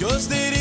Gözleri